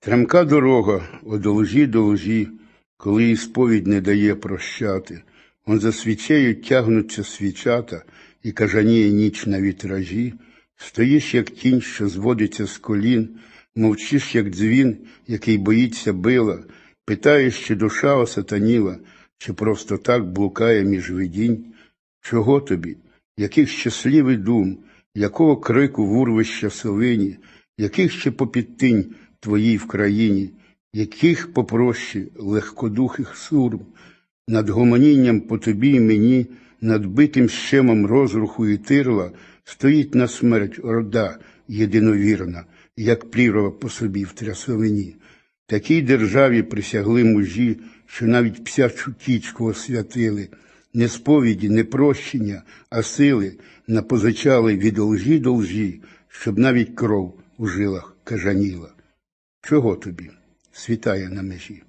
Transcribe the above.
Тремка дорога, од лжі до лжі, коли і сповідь не дає прощати. Он за свічею тягнуться свічата, і кажаніє ніч на вітражі. Стоїш, як тінь, що зводиться з колін, мовчиш, як дзвін, який боїться била, питаєш, чи душа осатаніла, чи просто так блукає між видінь. Чого тобі? Яких щасливий дум, якого крику в урвища совині, яких ще попідтинь твоїй в країні, яких попрощі легкодухих сурм, над гомонінням по тобі й мені, над битим щемом розруху і тирла, стоїть на смерть орда єдиновірна, як пліврова по собі в трясовині. Такій державі присягли мужі, що навіть псячу тічку освятили, не сповіді, не прощення, а сили напозичали від лжі до лжі, щоб навіть кров у жилах кажаніла. Чого тобі? Світає на межі.